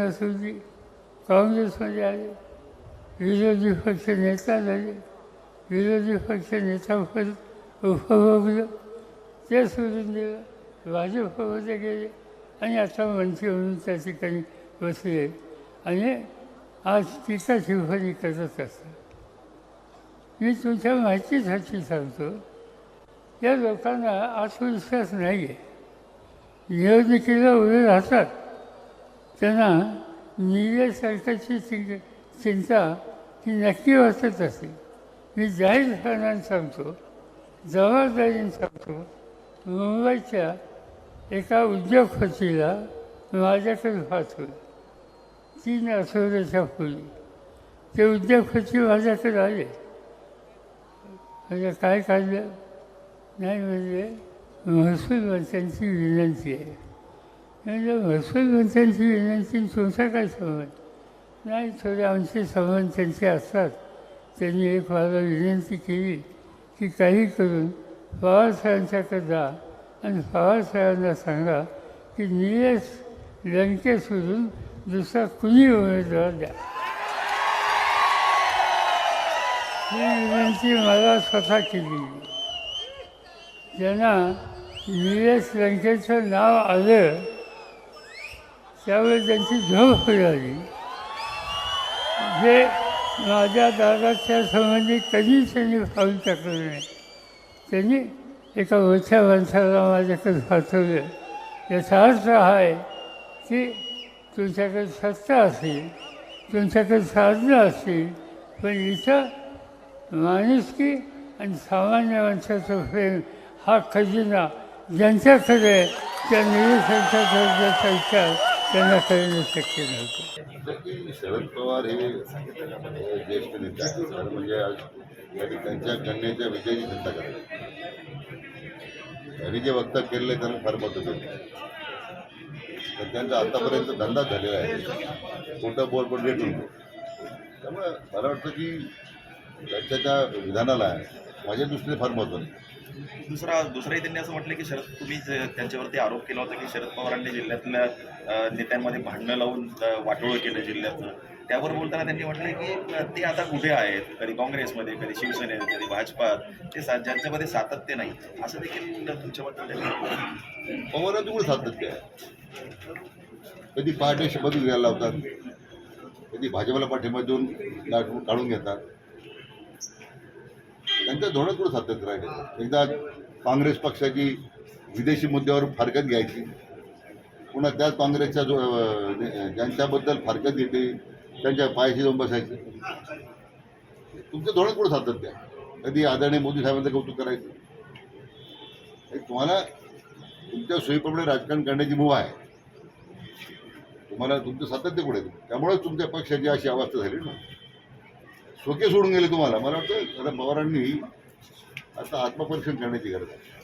नसून काँग्रेसमध्ये आले. विरोधी पक्ष नेता झाले. विरोधी पक्ष नेतापद उपभोगलं. ते सोडून दिलं. भाजपमध्ये गेले. आणि आता मंत्री म्हणून त्या ठिकाणी बसले. आणि आज टीका टिप्पणी करत असतात. मी तुमच्या माहितीसाठी सांगतो या लोकांना आत्मविश्वास नाही आहे निवडणुकीला उभे राहतात. त्यांना मीडिया सरकारची चिं चिंता ही नक्की वाटत असेल मी जाहीर खानाने सांगतो जबाबदारीने सांगतो मुंबईच्या एका उद्योगपतीला माझ्याकडे पाठवलं. तीन आठवड्याच्या पूर्वी. ते उद्योगपती माझ्याकडे आले. म्हणजे काय काढलं? नाही म्हणजे महसूल मंत्र्यांची विनंती आहे. म्हणजे महसूल मंत्र्यांची विनंती तुमचा काय संबंध नाही थोडे आमचे संबंध त्यांचे असतात त्यांनी एक मला विनंती केली. की काही करून पवारसाहेबांच्याकडे जा आणि पवारसाहेबांना सांगा की निलेश लंके सोडून दुसरा कुणी उमेदवार द्या ही विनंती मला स्वतः केली ज्यांना निलेश लंकेचं नाव आलं त्यावेळी त्यांची झोप मिळाली जे माझ्या दादाच्या संबंधी कधीच त्यांनी पाऊल टाकलं नाही. त्यांनी एका मोठ्या माणसाला माझ्याकडे पाठवलं. याचा अर्थ हा आहे की तुमच्याकडे सत्ता असेल तुमच्याकडे साधनं असतील पण इथं माणुसकी आणि सामान्य माणसाचं प्रेम हा खजिना ज्यांच्याकडे आहे, त्या निरीक्षकाचा विचार त्यांना करणं शक्य नव्हतं. शरद पवार हे ज्येष्ठ नेते आहेत खरं म्हणजे आज त्यांनी त्यांच्या कन्याच्या विजयाची चिंता करायची त्यांनी जे वक्तव्य केलेलं आहे त्यांना फार महत्त्व देतो तर त्यांचा आतापर्यंत धंदा झालेला आहे. खोटं बोल पण रेट होतो त्यामुळे मला वाटतं की त्यांच्या त्या विधानाला माझ्या दृष्टीने फार महत्त्व नाही दुसरा दुसराही त्यांनी असं म्हटलं की शरद तुम्ही त्यांच्यावरती आरोप केला होता की शरद पवारांनी जिल्ह्यातल्या नेत्यांमध्ये भांडणं लावून वाटोळ वाटोळं केलं जिल्ह्यातलं त्यावर बोलताना त्यांनी म्हटलं की ते आता कुठे आहेत? कधी काँग्रेसमध्ये कधी शिवसेनेत कधी भाजपात. ते सा ज्यांच्यामध्ये सातत्य नाही. असं देखील तुमच्याबद्दल पवारांना म्हटलं. पवारांचं कुठं सातत्य आहे? कधी पार्टी शपथ घ्यायला लावतात? कधी भाजपला पाठिंबा देऊन काढून घेतात? त्यांच्या धोरणात कुठं सातत्य राहिलं एकदा काँग्रेस पक्षाची विदेशी मुद्द्यावर फारकत घ्यायची. पुन्हा त्याच काँग्रेसच्या जो ज्यांच्याबद्दल फारकत घेते त्यांच्या पायाशी जाऊन बसायचे. तुमचं धोरण कुठं सातत्य आहे? कधी आदरणीय मोदी साहेबांचं कौतुक करायचं? तुम्हाला तुमच्या सोयीप्रमाणे राजकारण करण्याची मुभा आहे. तुम्हाला तुमचं सातत्य कुठे त्यामुळेच तुमच्या पक्षाची अशी अवस्था झाली ना. सोके सोडून गेले तुम्हाला. मला वाटतं आता पवारांनी आता आत्मपरीक्षण करण्याची गरज आहे.